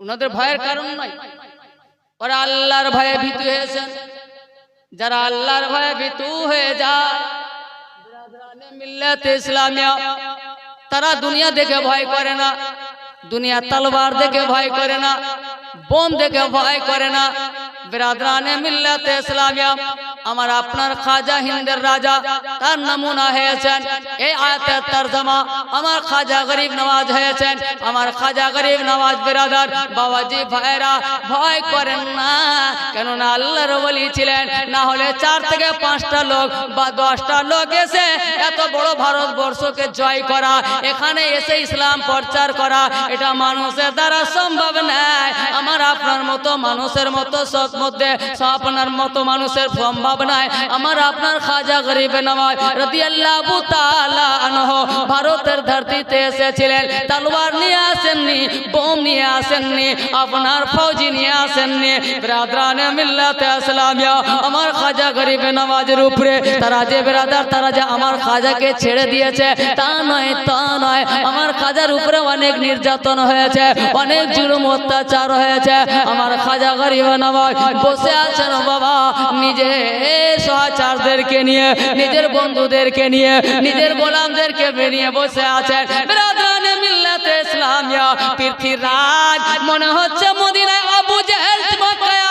ওনাদের ভয়ের কারণ নাই ওরা আল্লাহর ভয়ে ভীতু হয়েছেন। যারা আল্লাহর ভয়ে ভীতু হয়ে যায় মিল্লাতে ইসলামিয়া, তারা দুনিয়া দেখে ভয় করে না, দুনিয়া তলবার দেখে ভয় করে না, বোম দেখে ভয় করে না, বিরাদরানে মিল্লাতে ইসলামিয়া আমার আপনার খাজা হিন্দের রাজা, তার নমুনা হয়েছেন। এই আয়াতের তরজমা, আমার খাজা গরিব নওয়াজ হয়েছেন। আমার খাজা গরিব নওয়াজ বিরাদার বাবাজি ভাইরা ভয় করেন না। কেননা আল্লাহর বলি ছিলেন, না হলে চার থেকে পাঁচটা লোক বা দশটা লোক এসে এত বড় ভারতবর্ষকে জয় করা, এখানে এসে ইসলাম প্রচার করা, এটা মানুষের দ্বারা সম্ভব নয়। আমার আপনার মতো মানুষের মতো সৎ মধ্যে আপনার মতো মানুষের সম্ভব নয় আমার আপনার খাজা গরিব নওয়াজ রাদিয়াল্লাহু তাআলা আনহু ভারতের ধরতিতে এসেছিলেন। তলোয়ার নিয়ে আসেননি, বোম নিয়ে আসেননি, আপনার ফৌজি নিয়ে আসেননি। ব্রাদরানে মিল্লাতে ইসলামিয়া আমার খাজা গরিব নওয়াজের উপরে তারা যে ব্রাদার, তারা যে আমার খাজাকে ছেড়ে দিয়েছে, তা নয় তা নয়। আমার খাজার উপরে অনেক নির্যাতন হয়েছে, অনেক জুলুম, অত্যাচার হয়েছে। আমার খাজা গরিব নওয়াজ বসে আছেন বাবা, নিজে সহচারদেরকে নিয়ে, নিজের বন্ধুদেরকে নিয়ে, নিজের গোলামদেরকে বেরিয়ে বসে আছেন। মিল্লাতে ইসলামিয়া পৃথ্বীরাজ মনে হচ্ছে মদিনায় আবু জেহেল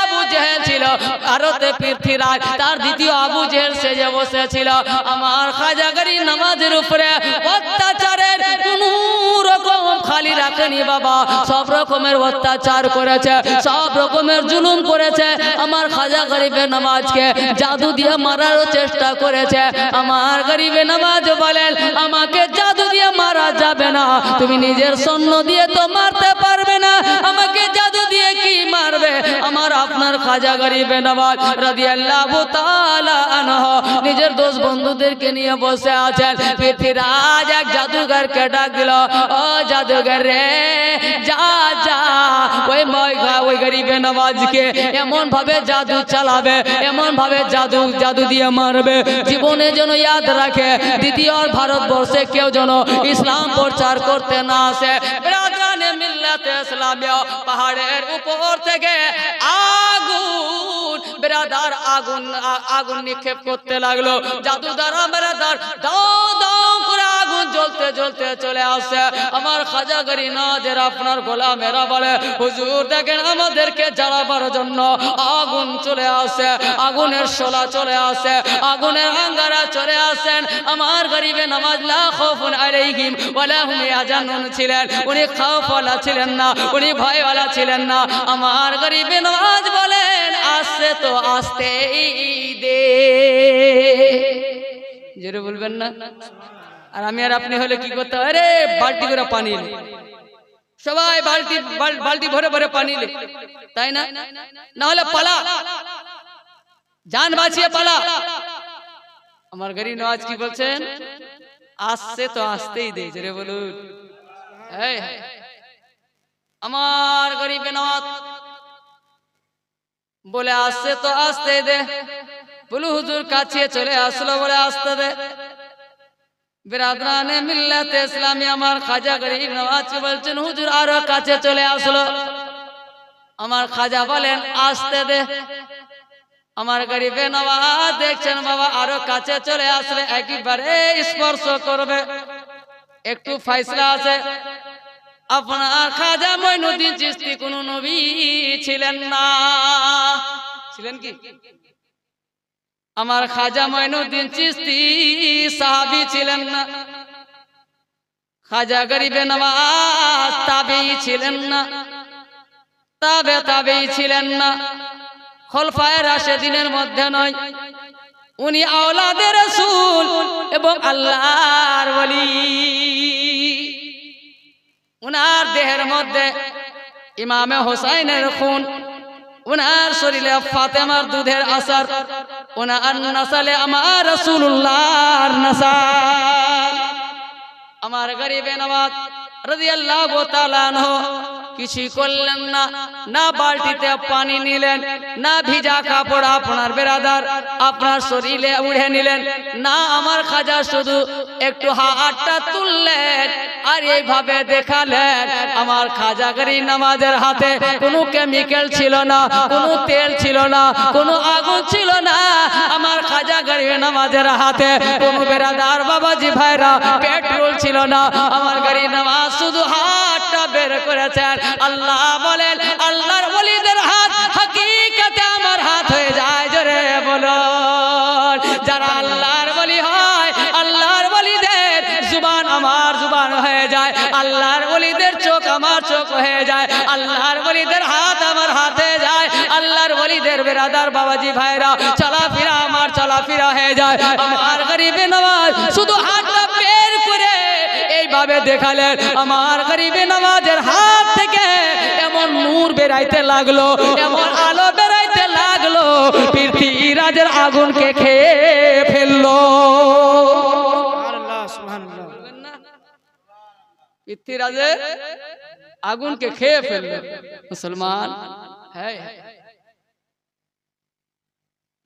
আবু জেহেল ছিল। ভারতে পৃথ্বীরাজ তার দ্বিতীয় আবু জেহেল সেজে বসেছিল। আমার খাজাগারি নামাজের উপরে রাখেনি বাবা। সব রকমের অত্যাচার করেছে, সব রকমের জুলুম করেছে। আমার খাজা গরিবে নামাজকে জাদু দিয়ে মারার চেষ্টা করেছে। আমার গরিবে নামাজ বলেন, আমাকে জাদু দিয়ে মারা যাবে না। তুমি নিজের সৈন্য দিয়ে তো মারতে মারবে আমার আপনার খাজা গরিবে রাদিয়াল্লাহু তাআলা আনহু নিজের দোস্ত বন্ধুদেরকে নিয়ে বসে আছেন। পৃথ্বীরাজ এক জাদুঘরকে ডাক ও জাদুঘর রে, যা যা। ওই ওই গরিবে নওয়াজকে এমন ভাবে জাদু চালাবে এমন ভাবে জাদু জাদু দিয়ে মারবে। জীবনে যেন ইয়াদ রাখে, দ্বিতীয় ভারতবর্ষে কেউ যেন ইসলাম প্রচার করতে না আসে। পাহাড়ের উপর থেকে আগুন বেরাদার আগুন আগুন নিক্ষেপ করতে লাগল। জাদুদার বেরাদার দাও দাও জ্বলতে জ্বলতে চলে আসে। আমার খাজা গরি নাজের আপনার গোলামেরা বলে, হুজুর, দেখেন আমাদেরকে জ্বালাবার জন্য আগুন চলে আসে, আগুনের শোলা চলে আসে, আগুনের আঙ্গারা চলে আসেন। আমার গরিবে নামাজ ছিলেন। উনি খাউফওয়ালা ছিলেন না, উনি ভয়ওয়ালা ছিলেন না। আমার গরিবে নামাজ বলেন আসছে তো আসতেই দে। বলবেন না? আর আমি আর আপনি হলে কি করতে? আরে, বালতি করে পানি। সবাই বালতি বালতি ভরে ভরে পানি তাই না? না হলে পালা। জান বাঁচিয়ে পালা। আমার গরিব নওয়াজ কি বলছেন? আসছে তো আসতেই দে জোরে বলুন। আমার গরিব নওয়াজ বলে আসছে তো আসতে দে। বলু, হুজুর কাছে চলে আসলো বলে আসতে দে। বিরাদরানে মিল্লাতে ইসলামী আমার খাজা গরিব নওয়াজ বলছেন, হুজুর আরও কাছে চলে আসলো। আমার খাজা বলেন, আসতে দে। আমার গরিবে নওয়াজ দেখছেন, বাবা, আরও কাছে চলে আসলে একেবারে স্পর্শ করবে। একটু ফাইসলা আছে। আপনার খাজা মইনুদ্দিন চিস্তি কোন নবী ছিলেন না। ছিলেন কি? আমার খাজা মইনুদ্দিন চিস্তি সাহাবি ছিলেন না। খাজা গরিবে নওয়াজ তাবি ছিলেন না। তাবে তাবেই ছিলেন না। খলফায় রাশেদিনের মধ্যে নয়। উনি আওলাদের রাসূল এবং আল্লাহর ওলি। উনার দেহের মধ্যে ইমামে হোসাইনের খুন, উনার শরীরে ফাতেমার দুধের আসার উনার নাসালে আমার রাসূলুল্লাহর নাসাল। আমার গরিবে নওয়াজ রাদিয়াল্লাহু তাআলা আনহু কিছুই করলেন না। না বালতিতে পানি নিলেন, না ভিজা কাপড় আপনার বেরাদার, আপনার শরীরে উড়ে নিলেন, না আমার খাজা শুধু একটু হাতটা তুললেন আর এইভাবে দেখালেন, আমার খাজাগারি নামাজের হাতে কোনো কেমিক্যাল ছিল না, কোনো তেল ছিল না, কোনো আগুন ছিল না। আমার খাজাগারি নামাজের হাতে কোনো বেরাদার, বাবাজি ভাইরা পেট্রোল ছিল না। আমার গাড়ি নামাজ শুধু হাতটা বের করেছেন। আল্লাহ বলেন, আল্লাহর বলিদের হাত হাকিকাতে আমার হাত হয়ে যায়, জোরে বলো যারা আল্লাহর বলি হয়, আল্লাহর বলিদের জুবান আমার জুবান হয়ে যায়, আল্লাহর বলিদের চোখ আমার চোখ হয়ে যায়, আল্লাহর বলিদের হাত আমার হাতে যায়, আল্লাহর বলিদের বেরাদার বাবাজি ভাইরা, চলাফেরা আমার চলাফেরা হয়ে যায়। আমার গরিবে নওয়াজ এইভাবে দেখালেন? আমার গরিবে নওয়াজের হাত থেকে এমন নূর বেরাইতে লাগল এমন আলো বেরাইতে লাগল পৃথিবীরাজের আগুনকে খেয়ে ফেলল। পৃথিবীরাজের আগুনকে খেয়ে ফেলল। মুসলমান হ্যাঁ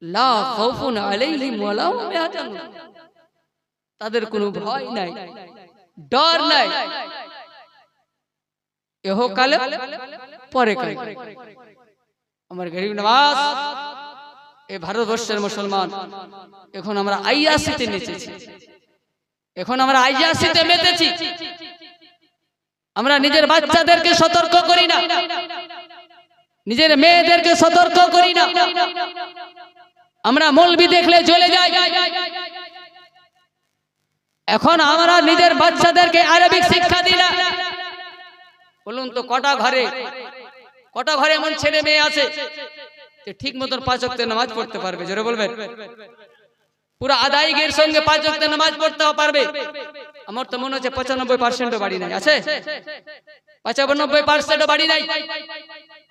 লা খাউফুন আলাইহিম ওয়ালা হুম তাদের কোনো ভয় নাই। ডর নাই এহ কালে পরে কালে আমার গরিব নওয়াজ এই ভারতবর্ষের মুসলমান এখন আমরা আইয়াসিতে নেচেছি। এখন আমরা আইয়াসিতে মেতেছি। আমরা নিজের বাচ্চাদেরকে সতর্ক করি না। নিজের মেয়েদেরকে সতর্ক করি না। আমরা মলবি দেখলে চলে যাই এখন আমরা নিজের বাচ্চাদেরকে আরবিক শিক্ষা না। বলুন তো, কটা ঘরে? কটা ঘরে এমন ছেলে মেয়ে আছে যে ঠিক মতন পাঁচ ওয়াক্তের নামাজ পড়তে পারবে? জোরে বলবেন। পুরো আদায়গের সঙ্গে পাঁচ ওয়াক্তের নামাজ পড়তে পারবে? আমার তো মনে হচ্ছে পঁচানব্বই পার্সেন্টও বাড়ি নাই। আছে? পঁচানব্বই পার্সেন্টও বাড়ি নাই।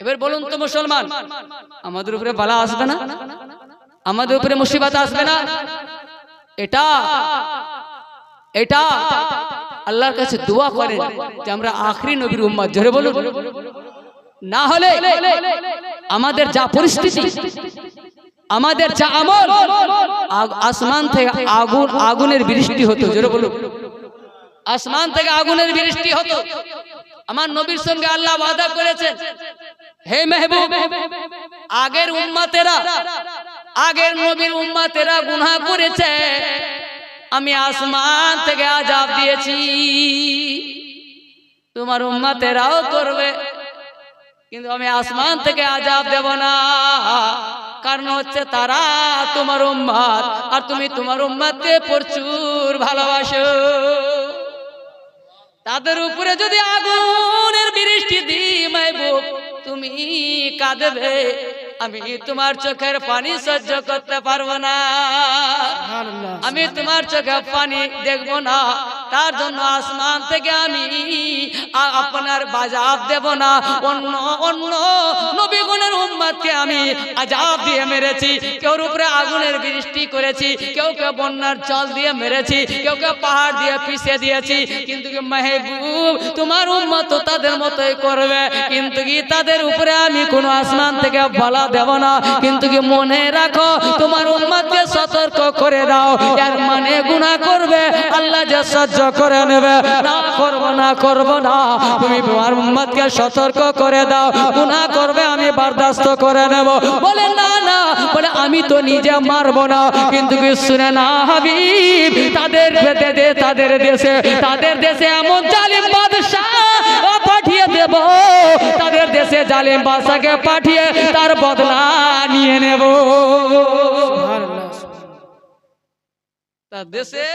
এবার বলুন তো, মুসলমান, আমাদের উপরে বালা আসবে না? আমাদের উপরে মুসিবত আসবে না? এটা এটা আল্লাহর কাছে দোয়া করেন যে আমরা আখরি নবীর উম্মত। জোরে বলুন। না হলে আমাদের যা পরিস্থিতি, আমাদের যা আমল আসমান থেকে আগুন আগুনের বৃষ্টি হতো। জোরে বলুন। আসমান থেকে আগুনের বৃষ্টি হতো। আমার নবীর সঙ্গে আল্লাহ ওয়াদা করেছেন, হে মেহবুব, আগের উম্মাতেরা, আগের নবীর উম্মাতেরা গুনাহ করেছে। আমি আসমান থেকে আজাব দিয়েছি। তোমার উম্মাতেরাও করবে। কিন্তু আমি আসমান থেকে আজাব দেব না। কারণ হচ্ছে তারা তোমার উম্মাত আর তুমি তোমার উম্মাতকে প্রচুর ভালোবাসো। তাদের উপরে যদি আগুনের বৃষ্টি দিই মাইবুব তুমি কাঁদবে। আমি তোমার চোখের পানি সহ্য করতে পারব না। আমি তোমার চোখে পানি দেখব না। তার জন্য আসমান থেকে আমি আপনার বাজাব দেব না। অন্য অন্য নবীগুণের উম্মাদকে আমি আজাব দিয়ে মেরেছি। কেউর উপরে আগুনের বৃষ্টি করেছি। কেউ কেউ বন্যার জল দিয়ে মেরেছি। কেউ কেউ পাহাড় দিয়ে পিষে দিয়েছি। কিন্তু কি মেহবুব তোমার উম্মত তো তাদের মতোই করবে। কিন্তু কি তাদের উপরে আমি কোনো আসমান থেকে বলা দেব না। কিন্তু কি মনে রাখো, তোমার উম্মতকে সতর্ক করে দাও। এর মানে গুনাহ করবে, আল্লাহ যে সহ্য করে নেবে। না করব না করব না। তুমি তোমার উম্মতকে সতর্ক করে দাও। গুনাহ করবে, আমি বরদাস্ত করে নেব। বলে, না না। বলে, আমি তো নিজে মারবো না। কিন্তু কি শুনে না, হাবিব? তাদের তাদের দেশে তাদের দেশে এমন জালিম বাদশাহ পাঠিয়ে দেব। তাদের দেশে জালিম বাদশাকে পাঠিয়ে তার বদলা নিয়ে নেব। দেশে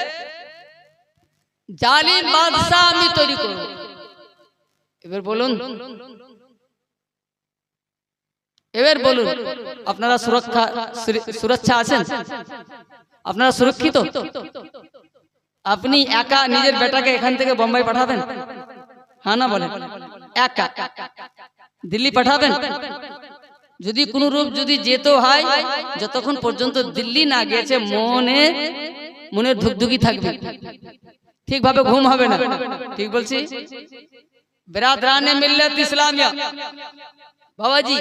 জালিম বাদশাহ আমি তৈরি করব। এবার বলুন। এবার বলুন, আপনারা সুরক্ষা, সুরি- সুরক্ষা আছেন? আপনারা সুরক্ষিত? আপনি একা নিজের বেটাকে এখান থেকে বোম্বাই পাঠাবেন? হ্যাঁ না বলেন একা। দিল্লি পাঠাবেন? যদি কোন রূপ যদি যেতে হয়, যতক্ষণ পর্যন্ত দিল্লি না গেছে মনে মনের ধুকধুকি থাকবে। ঠিকভাবে ঘুম হবে না। ঠিক বলছি? বাবাজি,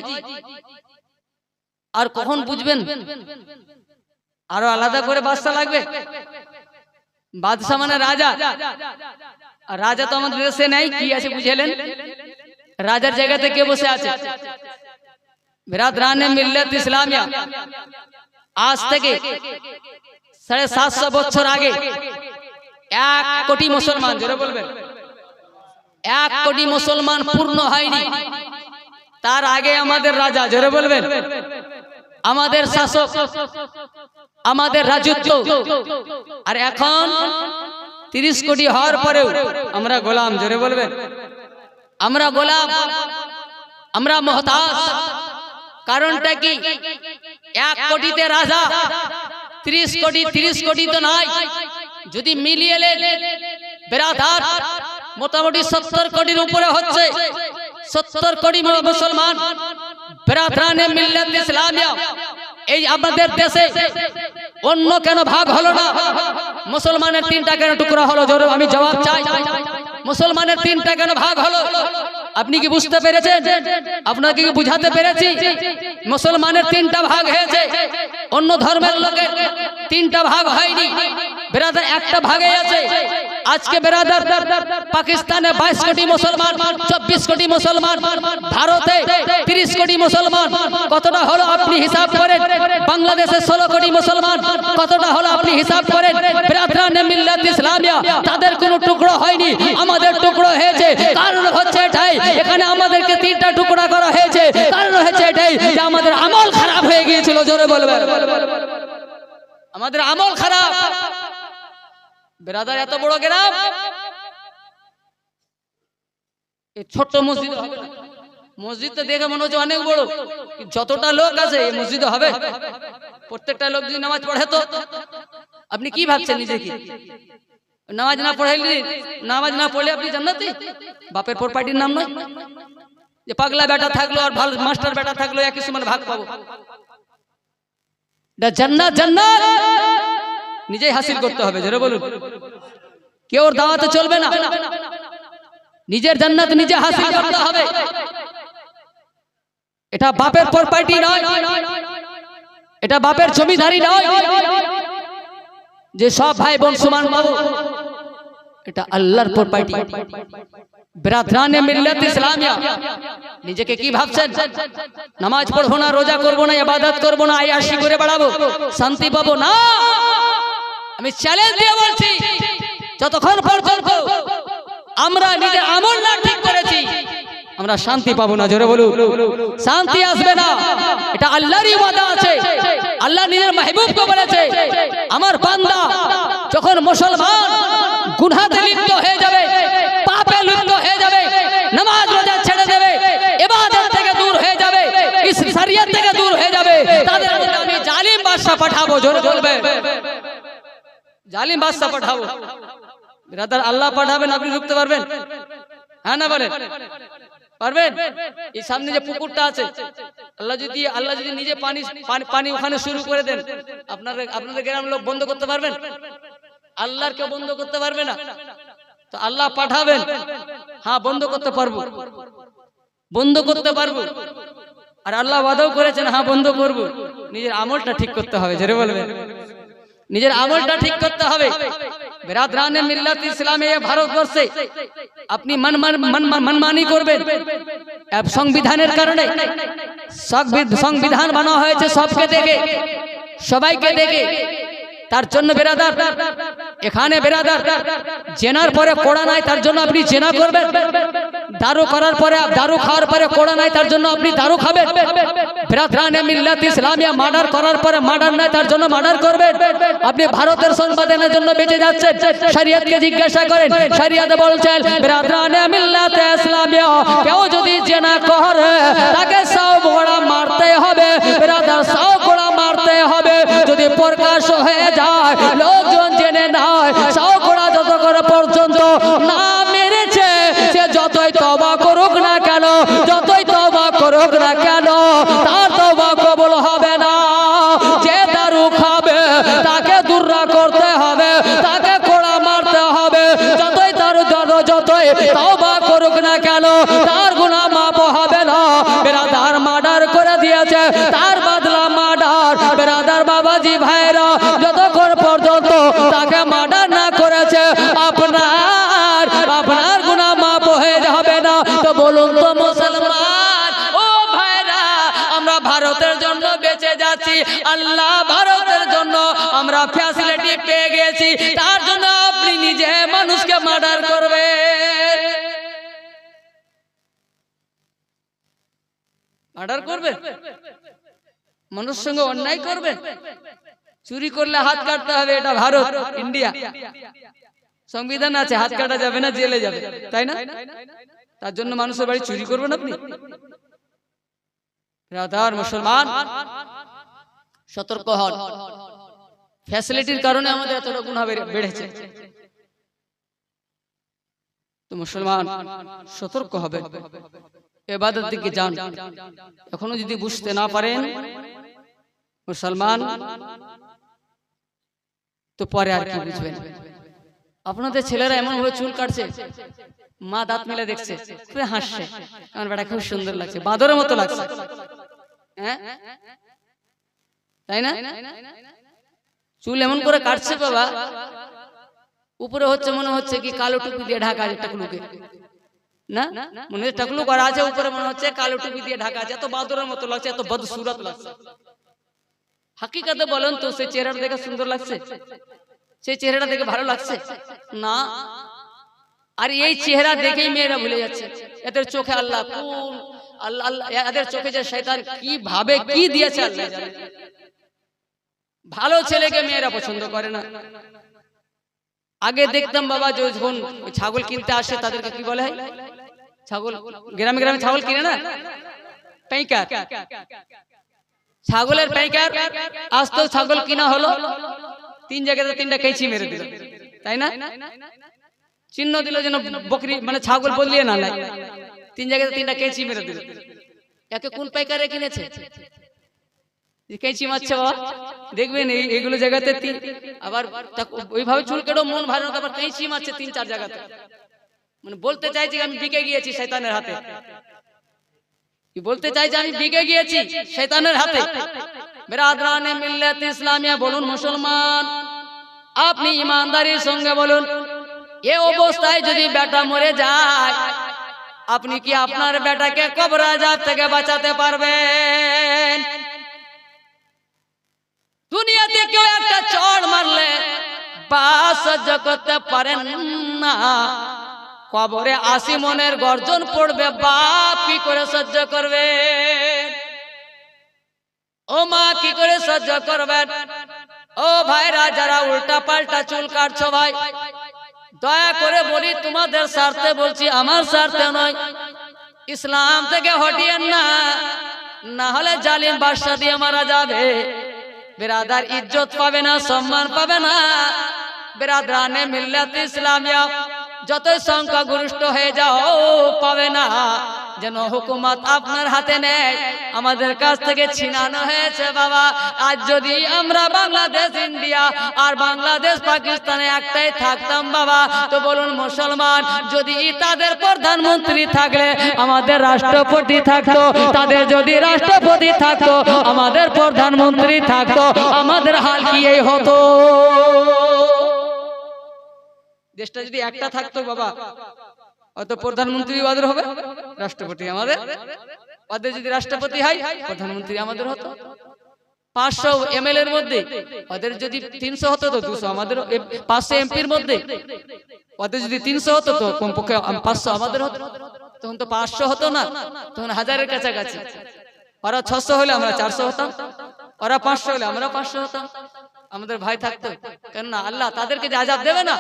আর কখন বুঝবেন? আরও আলাদা করে বাদশা লাগবে। বাদশা মানে রাজা। রাজা তো আমাদের দেশে নাই, কি আছে বুঝেলেন রাজার জায়গাতে কে বসে আছে? বেরাদরানে মিল্লাত ইসলামিয়া। আজ থেকে সাড়ে সাতশো বছর আগে এক কোটি মুসলমান, জোরে এক কোটি মুসলমান পূর্ণ হয়নি। তার আগে আমাদের রাজা, জোরে বলবেন। আমাদের শাসক, আমাদের রাজত্ব। আর এখন তিরিশ কোটি হওয়ার পরেও আমরা গোলাম জোরে বলবেন? আমরা গোলাম আমরা মহতাজ। কারণটা কি? এক কোটিতে রাজা ত্রিশ কোটি ত্রিশ কোটি তো নাই। যদি মিলিয়ে বেরাধার মোটামুটি সত্তর কোটির উপরে হচ্ছে। সত্তর কোটি মুসলমান বেরাধানে মিল্লাত ইসলামিয়া। এই আমাদের দেশে অন্য কেন ভাগ হলো না? মুসলমানের তিনটা কেন টুকরা হলো? আমি জবাব চাই। মুসলমানের তিনটা কেন ভাগ হলো? আপনি কি বুঝতে পেরেছেন? আপনাকে কি বুঝাতে পেরেছি? মুসলমানের তিনটা ভাগ হয়েছে। অন্য ধর্মের লোকের তিনটা ভাগ হয়নি। বেরাদার একটা ভাগে আছে। আজকে বেরাদার পাকিস্তানে বাইশ কোটি মুসলমান, চব্বিশ কোটি মুসলমান, ভারতে তিরিশ কোটি মুসলমান। কতটা হলো আপনি হিসাব করেন? বাংলাদেশে ষোলো কোটি মুসলমান। কতটা হলো আপনি হিসাব করেন? মিল্লাত ইসলামিয়া, তাদের কোনো টুকরো হয়নি। আমাদের এটাই এখানে আমাদেরকে তিনটা টুকরা করা হয়েছে। কারণ হচ্ছে এটাই যে আমাদের আমল খারাপ হয়ে গিয়েছিল, জোরে বলবে। আমাদের আমল খারাপ। বেরাদার, এত বড় গ্রাম? এই ছোট্ট মসজিদ মসজিদ তো দেখে মনে হচ্ছে অনেক বড়। যতটা লোক আছে, এই মসজিদে হবে। প্রত্যেকটা লোক যদি নামাজ পড়ে তো? আপনি কি ভাবছেন নিজেকে? নামাজ না পড়াইলি, নামাজ না পড়লে আপনি জান্নাতি? বাপের পর পার্টির নাম নয়। যে পাগলা বেটা থাকল আর ভালো মাস্টার বেটা থাকল একই সমান ভাগ পাবো। জান্নাত জান্নাত! নিজেই হাসিল করতে হবে, জোরে বলুন। কেউ দাওয়াতে চলবে না। নিজের জান্নাত নিজে হাসিল করতে হবে। এটা বাপের প্রপার্টি নয়। এটা বাপের জমিদারি নয়। যে সব ভাই বোন সমান পাবো। এটা আল্লাহর প্রপার্টি বিরাদরানে মিল্লাত ইসলামিয়া। নিজেকে কি ভাবছেন? নামাজ পড়ব না, রোজা করব না, ইবাদত করব না, আয়াসি করে বাড়াবো, শান্তি পাবো না। আমি চ্যালেঞ্জ দিয়ে বলছি, যতক্ষণ পর্যন্ত আমরা নিজে আমল না ঠিক করেছি আমরা শান্তি পাবো না, জোরে বলু শান্তি আসবে না। এটা আল্লাহরই ওয়াদা আছে। আল্লাহ নিজের মাহবুবকে বলেছে, আমার বান্দা যখন মুসলমান গুনহাতে লিপ্ত হয়ে যাবে, পাপে লিপ্ত হয়ে যাবে, নামাজ রোজা ছেড়ে দেবে, ইবাদত থেকে দূর হয়ে যাবে, ইস শরিয়ত থেকে দূর হয়ে যাবে, তাদের আমি জালিম বাদশা পাঠাবো, জোরে বলবে জালিম বাদশা পাঠাবো। ব্রাদার, আল্লাহ পাঠাবেন, আপনি ঢুকতে পারবেন? হ্যাঁ না বলেন পারবেন? এই সামনে যে পুকুরটা আছে আল্লাহ যদি আল্লাহ যদি নিজে পানি পানি- ওখানে শুরু করে দেন আপনাদের আপনাদের গ্রাম লোক বন্ধ করতে পারবেন? আল্লাহর কেউ বন্ধ করতে পারবে না। তো আল্লাহ পাঠাবেন। হ্যাঁ বন্ধ করতে পারব। বন্ধ করতে পারব। আর আল্লাহ ওয়াদাও করেছেন হ্যাঁ বন্ধ করব। নিজের আমলটা ঠিক করতে হবে জেরে বলবেন। নিজের আমলটা ঠিক করতে হবে। বেরাদরানে মিল্লাত ইসলামে ভারতবর্ষে আপনি মন মন- মন মনমানি করবেন। সংবিধানের কারণে সংবি- সংবিধান বানা হয়েছে সবকে দেখে, সবাইকে দেখে। তার জন্য বেরাদার। এখানে বেরাদার। জেনার পরে কোড়া নাই, তার জন্য আপনি জেনা করবেন। দারু করার পরে, দারু খাওয়ার পরে কোড়া নাই, তার জন্য আপনি দারু খাবেন। বেরাদরানে মিল্লাত ইসলামিয়া মার্ডার করার পরে মার্ডার নাই, তার জন্য মার্ডার করবেন। আপনি ভারতের সংবিধানের জন্য বেঁচে যাচ্ছেন। শরীয়তকে জিজ্ঞাসা করেন, শরীয়ত বলছেন, বেরাদরানে মিল্লাত ইসলামিয়া, কেউ যদি জেনা করে, তাকে সব গোড়া মারতে হবে। হয়ে আল্লাহ ভারতের জন্য আমরা ফ্যাসিলিটি পেয়ে গেছি। তার জন্য আপনি নিজে মানুষকে মার্ডার করবে মার্ডার করবেন? মানুষ সঙ্গে অন্যায় করবেন? চুরি করলে হাত কাটতে হবে, এটা ভারত ইন্ডিয়া সংবিধান আছে, হাত কাটা যাবে না, জেলে যাবে। তাই না? তার জন্য মানুষের বাড়ি চুরি করবেন আপনি? রাধার মুসলমান সতর্ক হন। ফ্যাসিলিটির কারণে আমাদের এতটা গুণা বেড়ে- বেড়েছে। তো মুসলমান, সতর্ক হবে। এবাদের দিকে যান। এখনও যদি বুঝতে না পারেন, মুসলমান, তো পরে আর কি বুঝবেন? আপনাদের ছেলেরা এমন ভাবে চুল কাটছে, মা দাঁত মেলে দেখছে হাসছে। আমার বেটা খুব সুন্দর লাগছে, বাঁদরের মতো লাগছে। হ্যাঁ? তাই না? চুল এমন করে কাটছে বাবা। উপরে হচ্ছে মনে হচ্ছে কি কালো টুপি দিয়ে ঢাকা আছে টাকলুকে। না? মনে হচ্ছে টাকলু করা আছে উপরে মনে হচ্ছে কালো টুপি দিয়ে ঢাকা আছে। এত বাঁদরের মতো লাগছে এত বদসুরত লাগছে। হাকিকাতে বলেন তো সেই চেহারাটা দেখে সুন্দর লাগছে? সেই চেহারাটা দেখে ভালো লাগছে? না। আর এই চেহারা দেখেই মেয়েরা ভুলে যাচ্ছে। এদের চোখে আল্লাহ কোন আল্লাহ আল্লাহ এদের চোখে যে শয়তান কি ভাবে কি দিয়েছে আল্লাহ। ভালো ছেলেকে মেয়েরা পছন্দ করে না। আগে দেখতাম বাবা যখন ছাগল কিনতে আসে তাদেরকে কি বলে ছাগল গ্রামে গ্রামে ছাগল কিনে না? পেঁকার ছাগলের পেঁকার আসতো ছাগল কিনা হলো তিন জায়গাতে তিনটা কেঁচি মেরে দিল। তাই না? চিহ্ন দিল যেন বকরি মানে ছাগল বদলিয়ে না তিন জায়গাতে তিনটা কেঁচি মেরে দিল। একে কোন পাইকারে কিনেছে? কেঁচি মারছে বাবা দেখবেন এই এইগুলো জায়গাতে আবার ওইভাবে চুল মন ভালো আবার কেঁচি মারছে তিন চার জায়গাতে। মানে বলতে চাইছি আমি বিকে গিয়েছি শয়তানের হাতে। বলতে চাই যে আমি বিকে গিয়েছি হাতে। বেরাদরানে মিল্লাত ইসলামিয়া বলুন মুসলমান। আপনি ইমানদারির সঙ্গে বলুন এ অবস্থায় যদি বেটা মরে যায় আপনি কি আপনার বেটাকে কবর আজাব থেকে বাঁচাতে পারবেন? দুনিয়াতে কেউ একটা চড় মারলে বা সহ্য করতে পারেন না। কবরে আশি মনের গর্জন পড়বে, বাপ কি করে সহ্য করবে? ও মা কি করে সহ্য করবেন? ও ভাইরা, যারা উল্টা পাল্টা চুল কাটছো ভাই, দয়া করে বলি, তোমাদের স্বার্থে বলছি, আমার স্বার্থে নয়। ইসলাম থেকে হটিয়েন না না হলে জালিম বাদশা দিয়ে মারা যাবে। বেরাদার ইজ্জত পাবে না, সম্মান পাবে না। বেরাদানে মিল্লাত ইসলামিয়া যতই সংখ্যা গরিষ্ঠ হয়ে যাও, পাবে না। যেন হুকুমত আপনার হাতে নেয়। আমাদের কাছ থেকে ছিনানো হয়েছে, বাবা। আজ যদি আমরা বাংলাদেশ, ইন্ডিয়া আর বাংলাদেশ, পাকিস্তানে একটাই থাকতাম, বাবা, তো বলুন মুসলমান, যদি তাদের প্রধানমন্ত্রী থাকলে, আমাদের রাষ্ট্রপতি থাকতো। তাদের যদি রাষ্ট্রপতি থাকতো, আমাদের প্রধানমন্ত্রী থাকতো। আমাদের হাল কি এই হতো? দেশটা যদি একটা থাকতো, বাবা অত প্রধানমন্ত্রী ওদের হবে? রাষ্ট্রপতি আমাদের? ওদের যদি রাষ্ট্রপতি হয়, প্রধানমন্ত্রী আমাদের হতো। পাঁচশো এম এর মধ্যে, ওদের যদি তিনশো হতো তো দুশো আমাদের পাঁচশো এমপির মধ্যে। ওদের যদি তিনশো হতো তো কমপক্ষে পাঁচশো আমাদের হতো। তখন তো পাঁচশো হতো না, তখন হাজারের কাছাকাছি। ওরা ছশো হলে আমরা চারশো হতাম। ওরা পাঁচশো হলে আমরা পাঁচশো হতাম। আমাদের ভাই থাকতো। কেননা আল্লাহ তাদেরকে যে আজাব দেবে না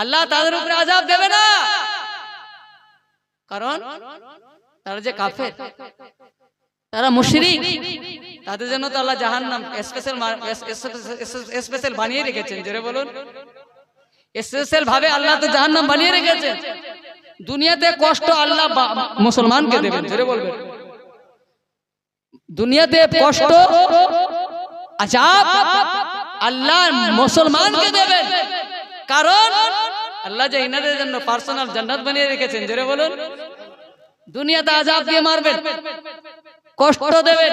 আল্লাহ তাদের উপরে আজাব দেবে না। কারণ তারা যে কাফের, তারা মুশরিক। তাদের জন্য তো আল্লাহ জাহান্নাম স্পেশাল স্পেশাল বানিয়ে রেখেছেন, জোরে বলুন। স্পেশাল ভাবে আল্লাহ তো জাহান্নাম বানিয়ে রেখেছেন। দুনিয়াতে কষ্ট আল্লাহ মুসলমানকে দেবেন, জোরে বলবেন। দুনিয়াতে কষ্ট আজাব আল্লাহ মুসলমানকে দেবেন। কারণ আল্লাহ যে ইনাদের জন্য পার্সোনাল জান্নাত বানিয়ে রেখেছেন, জোরে বলুন। দুনিয়াতে আজাব দিয়ে মারবেন, কষ্ট দেবেন,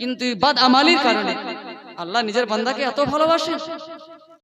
কিন্তু বাদ আমালির কারণে আল্লাহ নিজের বান্দাকে এত ভালোবাসেন।